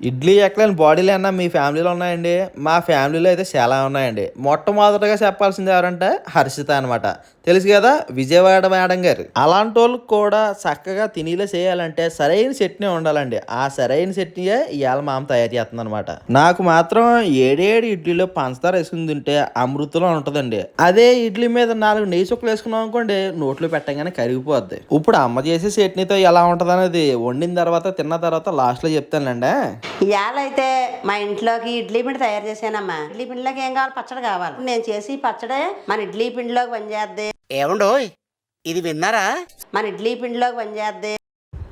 ఇడ్లీ ఎక్కలేని బాడీలు అన్న మీ ఫ్యామిలీలో ఉన్నాయండి. మా ఫ్యామిలీలో అయితే చాలా ఉన్నాయండి. మొట్టమొదటిగా చెప్పాల్సింది ఎవరంటే హర్షిత అనమాట తెలుసు కదా విజయవాడ మేడం గారు. అలాంటి వాళ్ళకి కూడా చక్కగా తినేలా చేయాలంటే సరైన చట్నీ ఉండాలండి. ఆ సరైన చట్నీయే ఇవాళ మా అమ్మ తయారు చేస్తుంది అనమాట నాకు మాత్రం ఏడేడు ఇడ్లీలో పంచదార వేసుకుని తింటే అమృతంలో ఉంటుందండి. అదే ఇడ్లీ మీద నాలుగు నెయ్యి చుక్కలు వేసుకున్నాం అనుకోండి నోట్లో పెట్టగానే కరిగిపోద్ది. ఇప్పుడు అమ్మ చేసే చట్నీతో ఎలా ఉంటుంది అనేది వండిన తర్వాత తిన్న తర్వాత లాస్ట్లో చెప్తానండి ఇవాళ అయితే మా ఇంట్లోకి ఇడ్లీ పిండి తయారు చేశానమ్మా. ఇడ్లీ పిండిలోకి ఏం కావాలి? పచ్చడి కావాలి. నేను చేసి పచ్చడే మన ఇడ్లీ పిండిలోకి పనిచేద్ది. ఏమండోయ్ ఇది విన్నారా? మన ఇడ్లీ పిండిలోకి పనిచేద్ది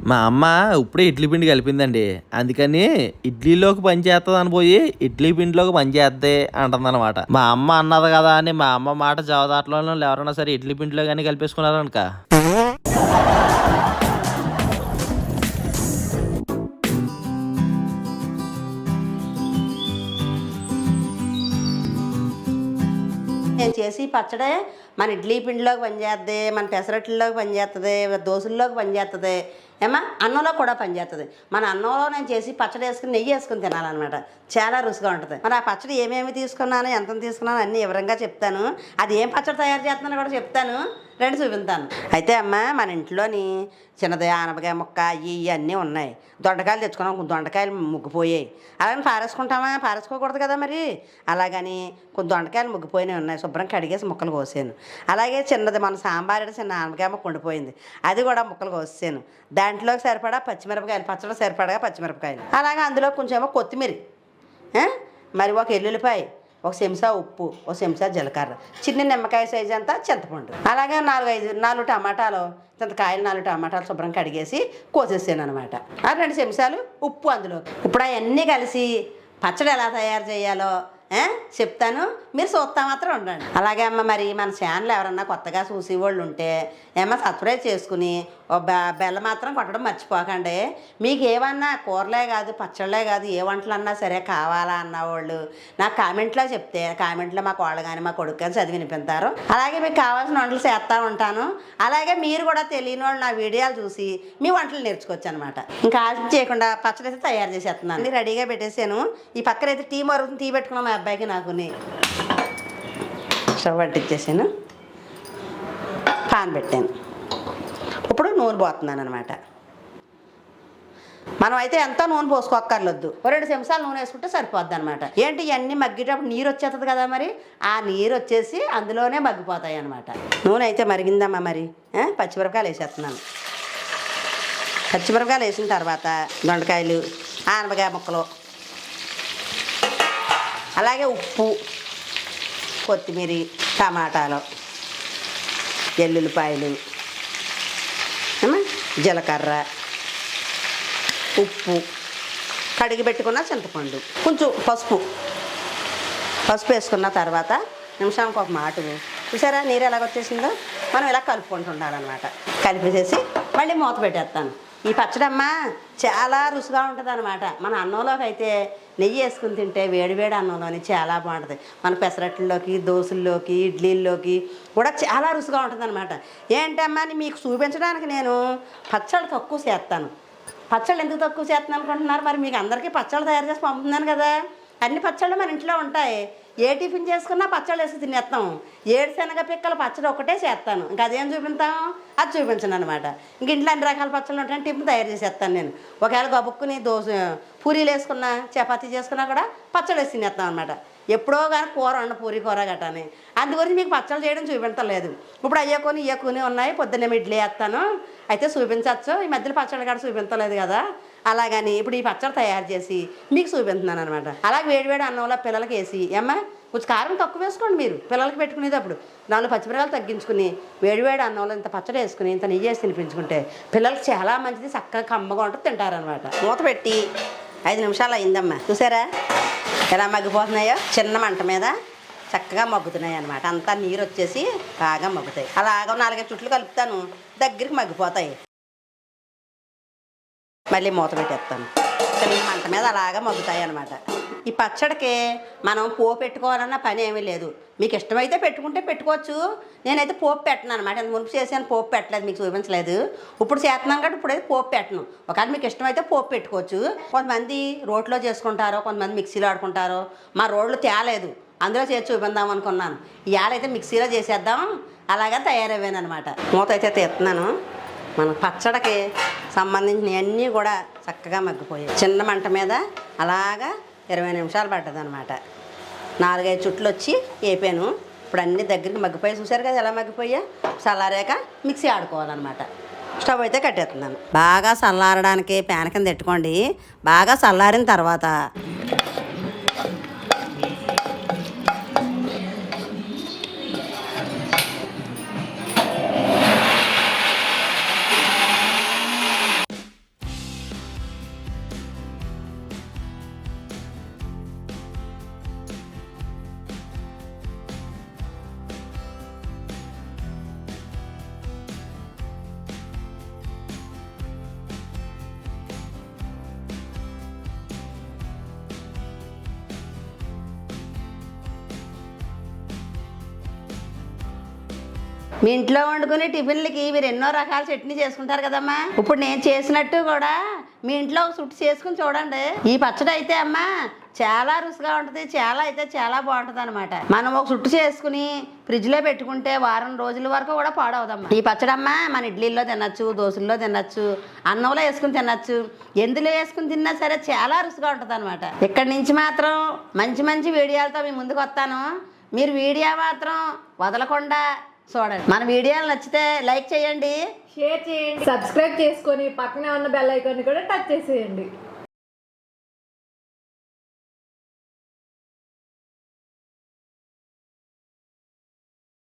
మా అమ్మ ఇప్పుడే ఇడ్లీ పిండి కలిపిందండి. అందుకని ఇడ్లీలోకి పని చేస్తుంది అని పోయి ఇడ్లీ పిండిలోకి పని చేద్దే అంటుంది అనమాట మా అమ్మ అన్నది కదా అని మా అమ్మ మాట జవదాటలో ఎవరైనా సరే ఇడ్లీ పిండిలో కానీ కలిపేసుకున్నారు నేను చేసి పచ్చడే మన ఇడ్లీ పిండిలోకి పనిచేస్తుంది మన పెసరట్లలోకి పనిచేస్తుంది దోశల్లోకి పనిచేస్తుంది ఏమా అన్నంలో కూడా పనిచేస్తుంది మన అన్నంలో నేను చేసి పచ్చడి వేసుకుని నెయ్యి వేసుకుని తినాలన్నమాట. చాలా రుచిగా ఉంటుంది. మరి ఆ పచ్చడి ఏమేమి తీసుకున్నాను ఎంత తీసుకున్నాను అన్ని వివరంగా చెప్తాను. అది ఏం పచ్చడి తయారు చేస్తున్నానో కూడా చెప్తాను. రెండు చూపిస్తాను అయితే అమ్మ మన ఇంట్లోని చిన్నది ఆనపకాయ ముక్క అవి ఇవి అన్నీ ఉన్నాయి. దొండకాయలు తెచ్చుకున్నాం. దొండకాయలు ముగ్గిపోయాయి. అలాగని పారేసుకుంటామా? పారేసుకోకూడదు కదా మరి? అలాగని కొన్ని దొండకాయలు ముగ్గిపోయినాయి ఉన్నాయి. శుభ్రం కడిగేసి ముక్కలు కోసాను. అలాగే చిన్నది మన సాంబార్ చిన్న ఆనపకాయ ముక్క ఉండిపోయింది. అది కూడా ముక్కలు కోసాను. దాని దాంట్లోకి సరిపడా పచ్చిమిరపకాయలు పచ్చడి సరిపడగా పచ్చిమిరపకాయలు. అలాగే అందులో కొంచెం ఏమో కొత్తిమీర మరి ఒక ఎల్లుల్లిపాయ ఒక చెంచా ఉప్పు ఒక చెంచా జీలకర్ర. చిన్న నిమ్మకాయ సైజు అంతా చింతపండు. అలాగే నాలుగు ఐదు నాలుగు టమాటాలు చింతకాయలు నాలుగు టమాటాలు శుభ్రం కడిగేసి కోసేసాను అనమాట ఆ రెండు చెంచాలు ఉప్పు అందులో ఇప్పుడు అవన్నీ కలిసి పచ్చడి ఎలా తయారు చేయాలో చెప్తాను. మీరు చూస్తా మాత్రం ఉండండి. అలాగే అమ్మ మరి మన ఛానల్ ఎవరన్నా కొత్తగా చూసేవాళ్ళు ఉంటే ఏమో సబ్స్క్రైబ్ చేసుకుని బెల్ల మాత్రం కొట్టడం మర్చిపోకండి. మీకు ఏమన్నా కూరలే కాదు పచ్చళ్ళే కాదు ఏ వంటలు అన్నా సరే కావాలా అన్న వాళ్ళు నాకు కామెంట్లో చెప్తే కామెంట్లో మా కోళ్ళు కానీ మా కొడుకు కానీ చదివి వినిపిస్తారు. అలాగే మీకు కావాల్సిన వంటలు చేస్తూ ఉంటాను. అలాగే మీరు కూడా తెలియని వాళ్ళు నా వీడియోలు చూసి మీ వంటలు నేర్చుకోవచ్చు అనమాట ఇంకా ఆశ చేయకుండా పచ్చడి అయితే తయారు చేసేస్తున్నాను. అన్ని రెడీగా పెట్టేశాను. ఈ పక్కన అయితే టీ మరుగుతుంది టీ పెట్టుకున్నాం మా అబ్బాయికి నాకుని. స్టవ్ పట్టించేసాను పాన్ పెట్టాను. ఇప్పుడు నూనె పోతున్నాను అనమాట మనం అయితే ఎంత నూనె పోసుకోక్కర్లొద్దు. ఓ రెండు చెంచాలు నూనె వేసుకుంటే సరిపోద్ది అనమాట ఏంటి ఇవన్నీ మగ్గేటప్పుడు నీరు వచ్చేస్తుంది కదా మరి? ఆ నీరు వచ్చేసి అందులోనే మగ్గిపోతాయి అనమాట నూనె అయితే మరిగిందమ్మా మరి? పచ్చిమిరపకాయలు వేసేస్తున్నాను. పచ్చిమిరపకాయలు వేసిన తర్వాత దొండకాయలు ఆనపకాయ ముక్కలు అలాగే ఉప్పు కొత్తిమీర టమాటాలు ఎల్లుల్లిపాయలు జీలకర్ర ఉప్పు కడిగి పెట్టుకున్న చింతపండు. కొంచెం పసుపు. పసుపు వేసుకున్న తర్వాత నిమిషానికి ఒక మాట చూసారా నీరు ఎలాగ వచ్చేసిందో మనం ఇలా కలుపుకుంటూ ఉండాలన్నమాట. కలిపేసేసి మళ్ళీ మూత పెట్టేస్తాను. ఈ పచ్చడమ్మ చాలా రుచిగా ఉంటుంది అనమాట మన అన్నంలోకి అయితే నెయ్యి వేసుకుని తింటే వేడివేడి అన్నంలోని చాలా బాగుంటుంది. మన పెసరట్లలోకి దోశల్లోకి ఇడ్లీల్లోకి కూడా చాలా రుచిగా ఉంటుంది అనమాట ఏంటమ్మా అని మీకు చూపించడానికి నేను పచ్చళ్ళు తక్కువ చేస్తాను. పచ్చళ్ళు ఎందుకు తక్కువ చేస్తాను అనుకుంటున్నారు? మరి మీకు అందరికీ పచ్చళ్ళు తయారు చేసి పంపుతున్నాను కదా. అన్ని పచ్చళ్ళు మన ఇంట్లో ఉంటాయి. ఏ టిఫిన్ చేసుకున్నా పచ్చళ్ళు వేసి తినేస్తాం. ఏడు శనగ పిక్కల పచ్చడి ఒకటే చేస్తాను. ఇంకా అదేం చూపిస్తాం? అది చూపించను అనమాట ఇంక ఇంట్లో అన్ని రకాల పచ్చళ్ళు ఉంటాయని టిఫిన్ తయారు చేసేస్తాను నేను. ఒకవేళ గబుక్కుని దోశ పూరీలు వేసుకున్నా చపాతీ చేసుకున్నా కూడా పచ్చడి వేసి తినేస్తాం అనమాట ఎప్పుడో కానీ కూర ఉన్న పూరి కూర గట్టాని అందుగురించి మీకు పచ్చళ్ళు చేయడం చూపించలేదు ఇప్పుడు అయ్యే కొని ఇయ్య కొని ఉన్నాయి. పొద్దున్నే ఇడ్లీ వేస్తాను. అయితే చూపించవచ్చు ఈ మధ్యలో పచ్చడి కూడా చూపించలేదు కదా. అలాగని ఇప్పుడు ఈ పచ్చడి తయారు చేసి మీకు చూపిస్తున్నాను అనమాట అలాగే వేడివేడి అన్నంలో పిల్లలకి వేసి ఏమ్మా కొంచెం కారం తక్కువ వేసుకోండి మీరు. పిల్లలకి పెట్టుకునేటప్పుడు నాలుగు పచ్చిమిరకాయలు తగ్గించుకుని వేడివేడి అన్నంలో ఇంత పచ్చడి వేసుకుని ఇంత నెయ్యి వేసి తినిపించుకుంటే పిల్లలకి చాలా మంచిది చక్కగా కమ్మగా ఉంటుంది తింటారనమాట మూత పెట్టి ఐదు నిమిషాలు అయిందమ్మా. చూసారా? ఎలా మగ్గిపోతున్నాయో? చిన్న మంట మీద చక్కగా మగ్గుతున్నాయి అనమాట అంతా నీరు వచ్చేసి బాగా మగ్గుతాయి. అలాగ నాలుగైదు చుట్లు కలుపుతాను. దగ్గరికి మగ్గిపోతాయి. మళ్ళీ మూత పెట్టేస్తాను. మంట మీద అలాగా మగ్గుతాయి అనమాట ఈ పచ్చడికి మనం పోపు పెట్టుకోవాలన్న పని ఏమీ లేదు. మీకు ఇష్టమైతే పెట్టుకుంటే పెట్టుకోవచ్చు. నేనైతే పోపు పెట్టను అనమాట ఇంత మునుపు చేసాను పోపు పెట్టలేదు మీకు చూపించలేదు. ఇప్పుడు చేస్తున్నాను కాబట్టి ఇప్పుడైతే పోపు పెట్టను. ఒకవేళ మీకు ఇష్టమైతే పోపు పెట్టుకోవచ్చు. కొంతమంది రోట్లో చేసుకుంటారు కొంతమంది మిక్సీలో ఆడుకుంటారు మా రోడ్లు తేలేదు. అందులో చేసి చూపిందాం అనుకున్నాను. ఇవాళ అయితే మిక్సీలో చేసేద్దాం. అలాగా తయారయ్యాను అనమాట మూత అయితే తీస్తున్నాను. మన పచ్చడికి సంబంధించినవన్నీ కూడా చక్కగా మగ్గిపోయాయి. చిన్న మంట మీద అలాగా ఇరవై నిమిషాలు పడ్డది అనమాట నాలుగైదు చుట్లు వచ్చి వేపాను. ఇప్పుడు అన్ని దగ్గరికి మగ్గిపోయి చూసారు కదా ఎలా మగ్గిపోయా? చల్లారాక మిక్సీ ఆడుకోవాలన్నమాట. స్టవ్ అయితే కట్టేస్తున్నాను. బాగా చల్లారడానికి ప్యాన్ కింద పెట్టుకోండి. బాగా చల్లారిన తర్వాత మీ ఇంట్లో వండుకునే టిఫిన్లకి మీరు ఎన్నో రకాల చట్నీ చేసుకుంటారు కదమ్మా. ఇప్పుడు నేను చేసినట్టు కూడా మీ ఇంట్లో ఒక సుట్టు చేసుకుని చూడండి. ఈ పచ్చడి అయితే అమ్మా చాలా రుచిగా ఉంటుంది చాలా అయితే చాలా బాగుంటుంది అనమాట మనం ఒక సుట్టు చేసుకుని ఫ్రిడ్జ్లో పెట్టుకుంటే వారం రోజుల వరకు కూడా పాడవుదమ్మా. ఈ పచ్చడమ్మా మన ఇడ్లీల్లో తినచ్చు దోశల్లో తినచ్చు అన్నంలో వేసుకుని తినచ్చు. ఎందులో వేసుకుని తిన్నా సరే చాలా రుచిగా ఉంటుంది అనమాట ఇక్కడి నుంచి మాత్రం మంచి మంచి వీడియోలతో మీ ముందుకు వస్తాను. మీరు వీడియో మాత్రం వదలకుండా చూడండి. మన వీడియోలు నచ్చితే లైక్ చేయండి. షేర్ చేయండి. సబ్స్క్రైబ్ చేసుకొని పక్కనే ఉన్న బెల్ ఐకాన్ కూడా టచ్ చేసేయండి.